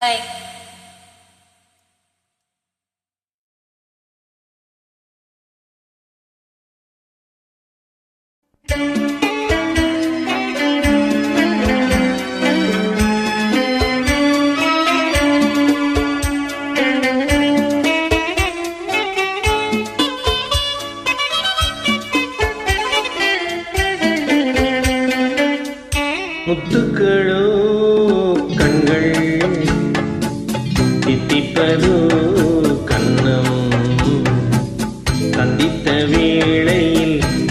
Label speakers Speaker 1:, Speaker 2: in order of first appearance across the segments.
Speaker 1: đây
Speaker 2: முத்துக்கள்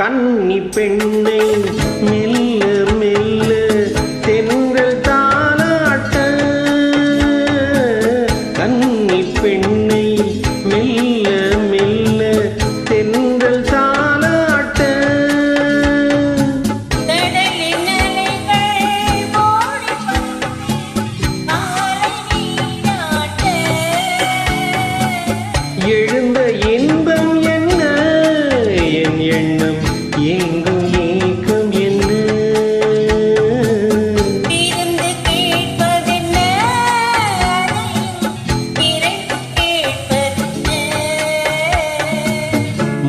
Speaker 2: கன்னி பெண்ணை மெல்ல மெல்ல தென்றல்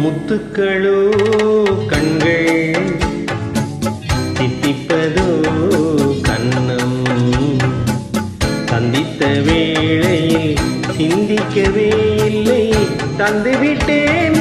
Speaker 2: முத்துக்களோ கண்கள் தித்திப்பதோ கண்ணம் சந்தித்த வேளையில் சிந்திக்கவே இல்லை. தந்துவிட்டேன்